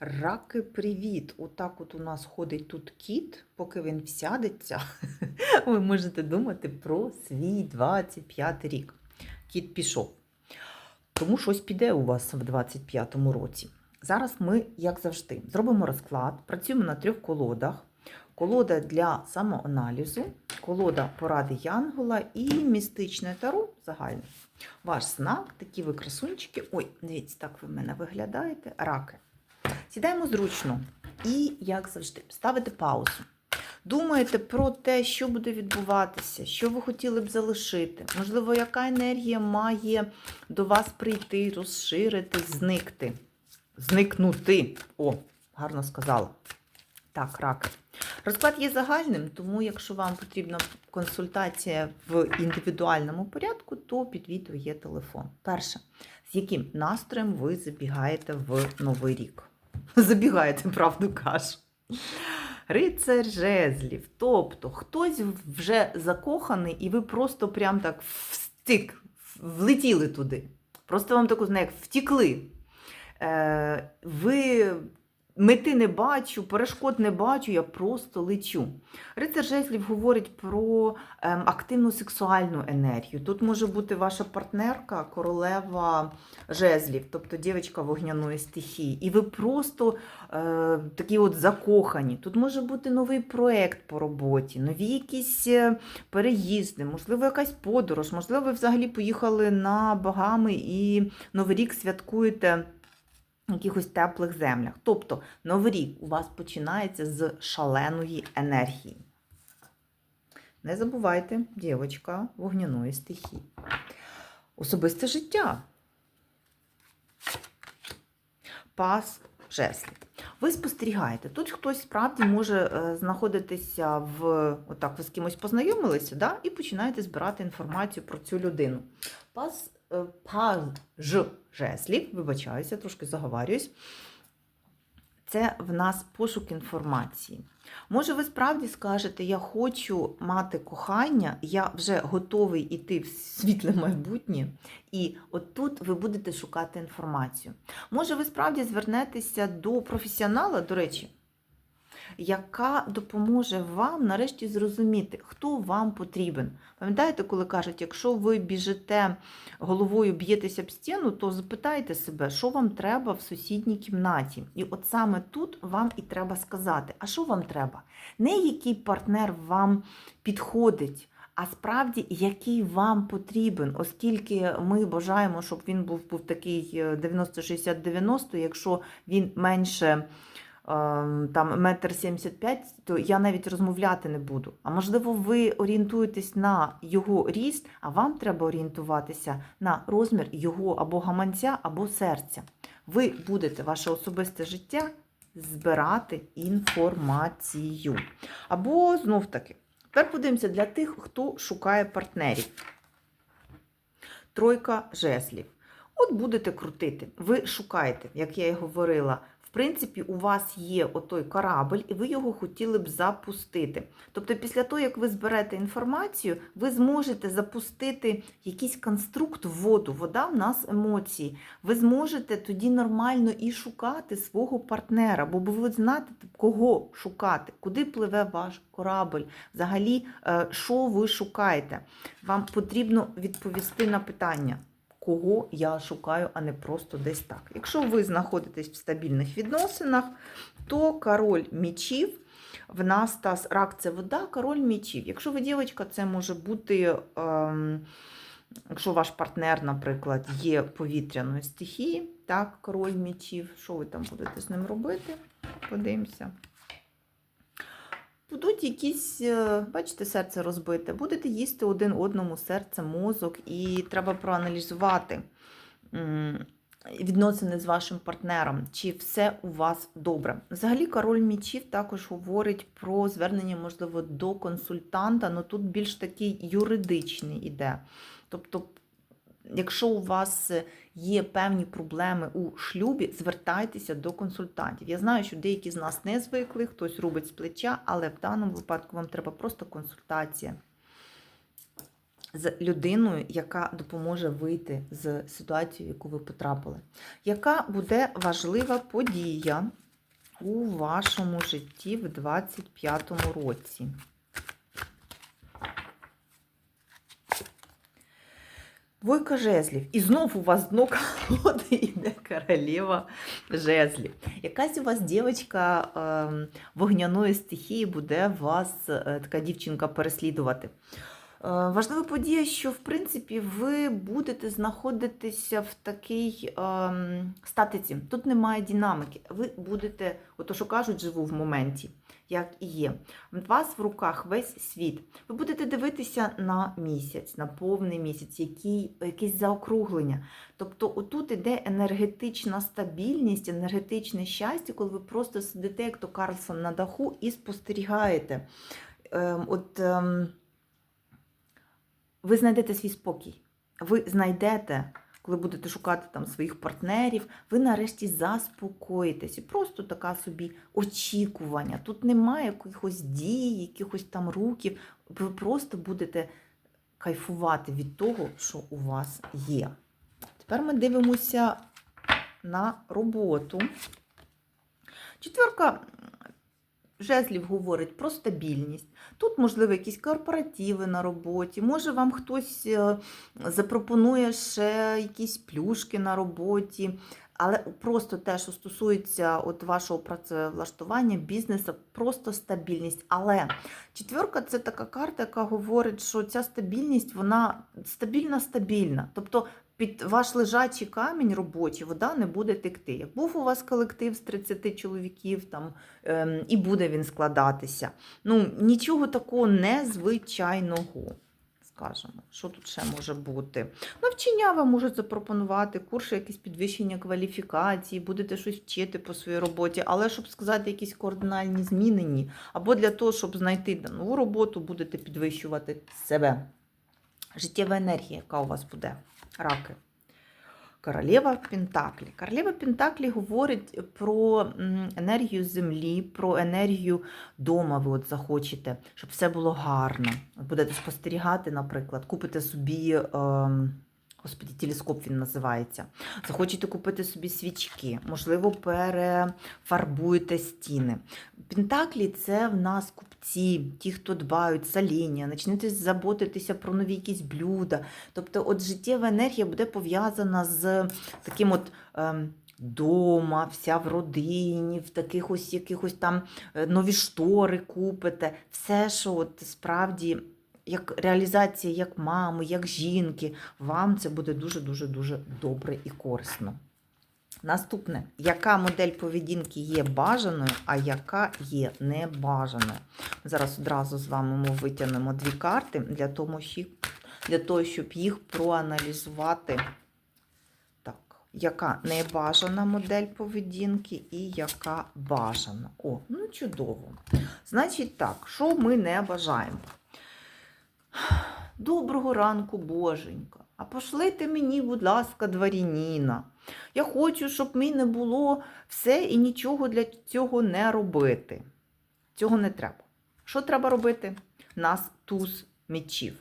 Раки, привіт! Отак от у нас ходить тут кіт, поки він всядеться. Ви можете думати про свій 25 рік. Кіт пішов. Тому щось піде у вас в 25-му році. Зараз ми, як завжди, зробимо розклад, працюємо на трьох колодах. Колода для самоаналізу, колода поради Янгола і містичне таро загальне. Ваш знак, такі ви красунчики. Ой, дивіться, так ви в мене виглядаєте. Раки. Сідаємо зручно і, як завжди, ставите паузу. Думаєте про те, що буде відбуватися, що ви хотіли б залишити. Можливо, яка енергія має до вас прийти, розширитись, зникти. Зникнути. О, гарно сказала. Так, рак. Розклад є загальним, тому якщо вам потрібна консультація в індивідуальному порядку, то під відео є телефон. Перше, з яким настроєм ви забігаєте в новий рік? Забігаєте, правду кажу. Рицар жезлів. Тобто хтось вже закоханий, і ви просто прям так встик, влетіли туди. Просто вам таку, як втікли. Е, ви мети не бачу, перешкод не бачу, я просто лечу. Рицар жезлів говорить про ем, активну сексуальну енергію. Тут може бути ваша партнерка, королева жезлів, тобто дівчинка вогняної стихії. І ви просто е, такі от закохані. Тут може бути новий проєкт по роботі, нові якісь е, переїзди, можливо, якась подорож, можливо, ви взагалі поїхали на Багами і Новий рік святкуєте якихось теплих землях. Тобто Новий рік у вас починається з шаленої енергії. Не забувайте, дівчинка вогняної стихії. Особисте життя. Пас жезлів. Ви спостерігаєте, тут хтось справді може е, знаходитися в отак, ви з кимось познайомилися, да? і починаєте збирати інформацію про цю людину. Пас, е, паж жезлів, вибачаюся, трошки заговарююсь. Це в нас пошук інформації. Може, ви справді скажете, я хочу мати кохання, я вже готовий іти в світле майбутнє, і отут ви будете шукати інформацію. Може, ви справді звернетеся до професіонала, до речі, яка допоможе вам нарешті зрозуміти, хто вам потрібен. Пам'ятаєте, коли кажуть, якщо ви біжите головою, б'єтеся об стіну, то запитайте себе, що вам треба в сусідній кімнаті. І от саме тут вам і треба сказати, а що вам треба? Не який партнер вам підходить. А справді, який вам потрібен, оскільки ми бажаємо, щоб він був був такий 90-60-90, якщо він менше там метр сімдесят п'ять, то я навіть розмовляти не буду. А можливо, ви орієнтуєтесь на його ріст, а вам треба орієнтуватися на розмір його або гаманця, або серця. Ви будете ваше особисте життя збирати інформацію. Або знов таки. Тепер подивимося для тих, хто шукає партнерів. Тройка жезлів. От будете крутити. Ви шукаєте, як я і говорила, принципі, у вас є отой корабль, і ви його хотіли б запустити. Тобто, після того, як ви зберете інформацію, ви зможете запустити якийсь конструкт в воду. Вода в нас емоції. Ви зможете тоді нормально і шукати свого партнера, бо ви знаєте, кого шукати, куди пливе ваш корабль, взагалі, е, що ви шукаєте. Вам потрібно відповісти на питання кого я шукаю, а не просто десь так. Якщо ви знаходитесь в стабільних відносинах, то король мічів. В нас та рак це вода, король мічів. Якщо ви дівчинка, це може бути, ем, якщо ваш партнер, наприклад, є повітряної стихії, так, король мічів, що ви там будете з ним робити? Подивимося будуть якісь, е, бачите, серце розбите, будете їсти один одному серце, мозок, і треба проаналізувати відносини з вашим партнером, чи все у вас добре. Взагалі, король мічів також говорить про звернення, можливо, до консультанта, але тут більш такий юридичний іде. Тобто Якщо у вас є певні проблеми у шлюбі, звертайтеся до консультантів. Я знаю, що деякі з нас не звикли, хтось робить з плеча, але в даному випадку вам треба просто консультація з людиною, яка допоможе вийти з ситуації, в яку ви потрапили. Яка буде важлива подія у вашому житті в 25-му році? Двойка жезлів. І знов у вас дно колоди йде королева жезлів. Якась у вас дівчинка ем, вогняної стихії буде вас е, така дівчинка переслідувати. Е, Важлива подія, що в принципі ви будете знаходитися в такій ем, статиці. Тут немає динаміки. Ви будете, ото що кажуть, живу в моменті, як і є. У вас в руках весь світ. Ви будете дивитися на місяць, на повний місяць, який, якісь заокруглення. Тобто, отут іде енергетична стабільність, енергетичне щастя, коли ви просто сидите, як то Карлсон, на даху і спостерігаєте. Ем, от, ем, ви знайдете свій спокій. Ви знайдете, коли будете шукати там своїх партнерів, ви нарешті заспокоїтесь. І просто така собі очікування. Тут немає якихось дій, якихось там руків. Ви просто будете кайфувати від того, що у вас є. Тепер ми дивимося на роботу. Четверка жезлів говорить про стабільність. Тут, можливо, якісь корпоративи на роботі, може вам хтось е, запропонує ще якісь плюшки на роботі. Але просто те, що стосується от вашого працевлаштування, бізнесу, просто стабільність. Але четверка це така карта, яка говорить, що ця стабільність, вона стабільна-стабільна. Тобто під ваш лежачий камінь робочий вода не буде текти. Як був у вас колектив з 30 чоловіків, там, ем, і буде він складатися. Ну, нічого такого незвичайного. Скажемо, що тут ще може бути? Навчання вам можуть запропонувати, курси, якісь підвищення кваліфікації, будете щось вчити по своїй роботі, але щоб сказати, якісь координальні зміни, ні. Або для того, щоб знайти нову роботу, будете підвищувати себе. Життєва енергія, яка у вас буде. Раки. Королева Пентаклі. Королева Пентаклі говорить про енергію землі, про енергію дома. Ви от захочете, щоб все було гарно. Будете спостерігати, наприклад, купите собі. ем, Господі, телескоп він називається. Захочете купити собі свічки, можливо, перефарбуєте стіни. Пентаклі це в нас купці, ті, хто дбають, саління, почнете заботитися про нові якісь блюда. Тобто, от життєва енергія буде пов'язана з таким от. Ем, Дома, вся в родині, в таких ось якихось там е, нові штори купите. Все, що от справді як реалізація як мами, як жінки, вам це буде дуже-дуже дуже добре і корисно. Наступне, яка модель поведінки є бажаною, а яка є небажаною? Зараз одразу з вами ми витягнемо дві карти для того, для того, щоб їх проаналізувати. Так, яка небажана модель поведінки і яка бажана. О, ну чудово. Значить так, що ми не бажаємо? Доброго ранку, боженька. А пошлите мені, будь ласка, дворяніна. Я хочу, щоб мені не було все і нічого для цього не робити. Цього не треба. Що треба робити? Нас туз мечів.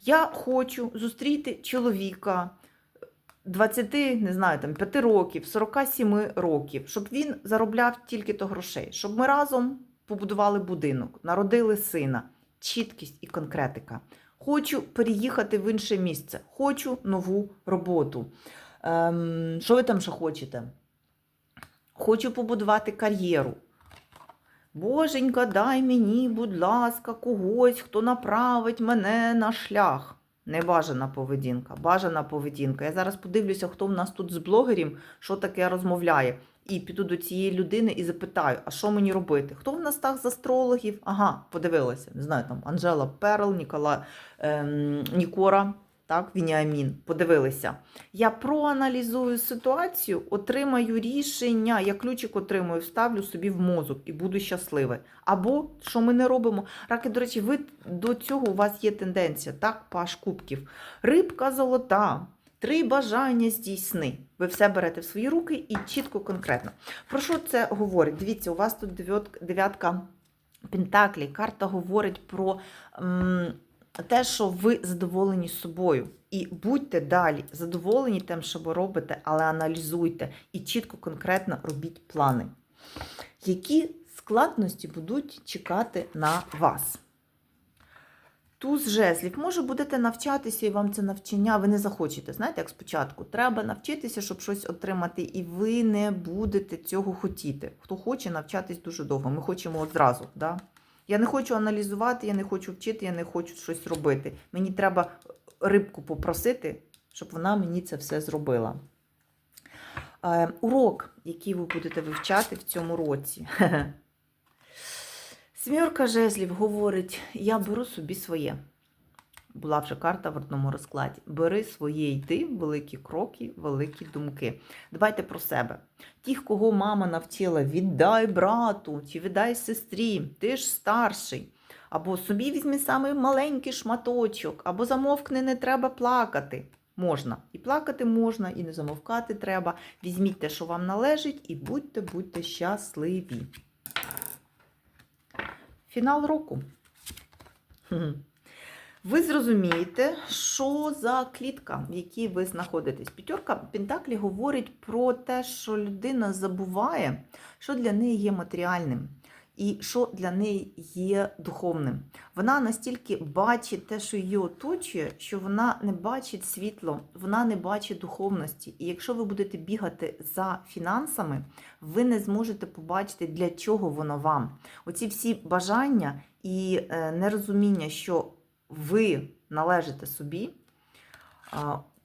Я хочу зустріти чоловіка 20, не знаю, там, 5 років, 47 років, щоб він заробляв тільки то грошей, щоб ми разом побудували будинок, народили сина, чіткість і конкретика. Хочу переїхати в інше місце, хочу нову роботу. Ем, що ви там ще хочете? Хочу побудувати кар'єру. Боженька, дай мені, будь ласка, когось, хто направить мене на шлях. Небажана поведінка, бажана поведінка. Я зараз подивлюся, хто в нас тут з блогерів, що таке розмовляє. І піду до цієї людини і запитаю, а що мені робити? Хто в нас так з астрологів? Ага, подивилася. Не знаю, там Анжела Перл, Нікола ем, Нікора, так, Вініамін. Подивилися. Я проаналізую ситуацію, отримаю рішення. Я ключик отримую, вставлю собі в мозок і буду щасливий. Або що ми не робимо? Раки, до речі, ви до цього у вас є тенденція, так, паш кубків. Рибка золота. Три бажання здійсни. Ви все берете в свої руки і чітко, конкретно. Про що це говорить? Дивіться, у вас тут дев'ятка- Пентаклі. Карта говорить про м, те, що ви задоволені собою. І будьте далі задоволені тим, що ви робите, але аналізуйте і чітко, конкретно робіть плани. які складності будуть чекати на вас. Туз жезлів. Може, будете навчатися, і вам це навчання, ви не захочете. Знаєте, як спочатку. Треба навчитися, щоб щось отримати, і ви не будете цього хотіти. Хто хоче навчатись дуже довго. Ми хочемо одразу. Да? Я не хочу аналізувати, я не хочу вчити, я не хочу щось робити. Мені треба рибку попросити, щоб вона мені це все зробила. Е, урок, який ви будете вивчати в цьому році. Сім'єрка жезлів говорить: я беру собі своє. Була вже карта в одному розкладі. Бери своє йди, великі кроки, великі думки. Дбайте про себе. Тих, кого мама навчила, віддай брату чи віддай сестрі, ти ж старший. Або собі візьми самий маленький шматочок, або замовкни, не треба плакати. Можна. І плакати можна, і не замовкати треба. Візьміть те, що вам належить, і будьте, будьте щасливі. Фінал року. Ви зрозумієте, що за клітка, в якій ви знаходитесь. П'ятерка Пентаклі говорить про те, що людина забуває, що для неї є матеріальним і що для неї є духовним. Вона настільки бачить те, що її оточує, що вона не бачить світло, вона не бачить духовності. І якщо ви будете бігати за фінансами, ви не зможете побачити, для чого воно вам. Оці всі бажання і е, нерозуміння, що ви належите собі,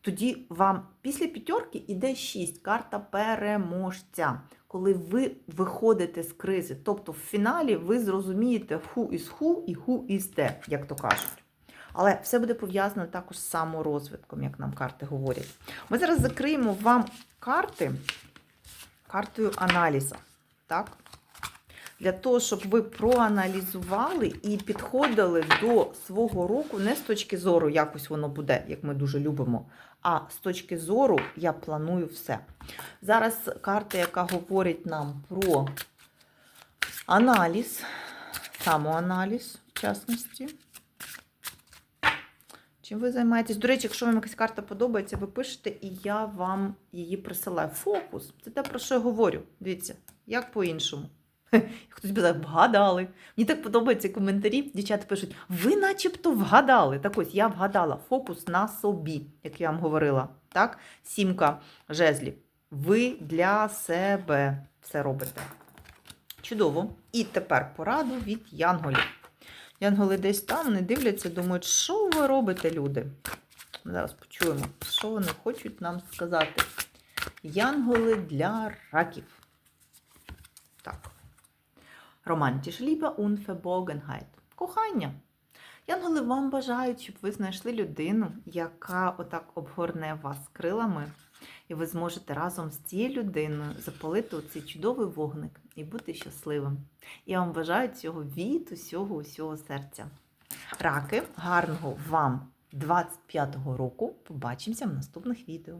тоді вам після п'ятерки іде шість, карта переможця. Коли ви виходите з кризи. Тобто в фіналі ви зрозумієте who is who і who is де, як то кажуть. Але все буде пов'язано також з саморозвитком, як нам карти говорять. Ми зараз закриємо вам карти картою аналізу. Так? Для того, щоб ви проаналізували і підходили до свого року не з точки зору, якось воно буде, як ми дуже любимо, а з точки зору я планую все. Зараз карта, яка говорить нам про аналіз, самоаналіз, в частності. Чим ви займаєтесь? До речі, якщо вам якась карта подобається, ви пишете, і я вам її присилаю. Фокус це те, про що я говорю. Дивіться, як по-іншому. Хтось буде вгадали. Мені так подобаються коментарі. Дівчата пишуть: ви начебто вгадали. Так ось я вгадала фокус на собі, як я вам говорила. Так? Сімка жезлів. Ви для себе все робите. Чудово. І тепер пораду від янголів. Янголи десь там не дивляться, думають, що ви робите, люди? Зараз почуємо, що вони хочуть нам сказати. Янголи для раків. Романтіш Ліба Unverborgenheit. Кохання. Янголи вам бажають, щоб ви знайшли людину, яка отак обгорне вас крилами, і ви зможете разом з цією людиною запалити оцей чудовий вогник і бути щасливим. Я вам бажаю цього від усього усього серця. Раки, гарного вам 25-го року. Побачимося в наступних відео.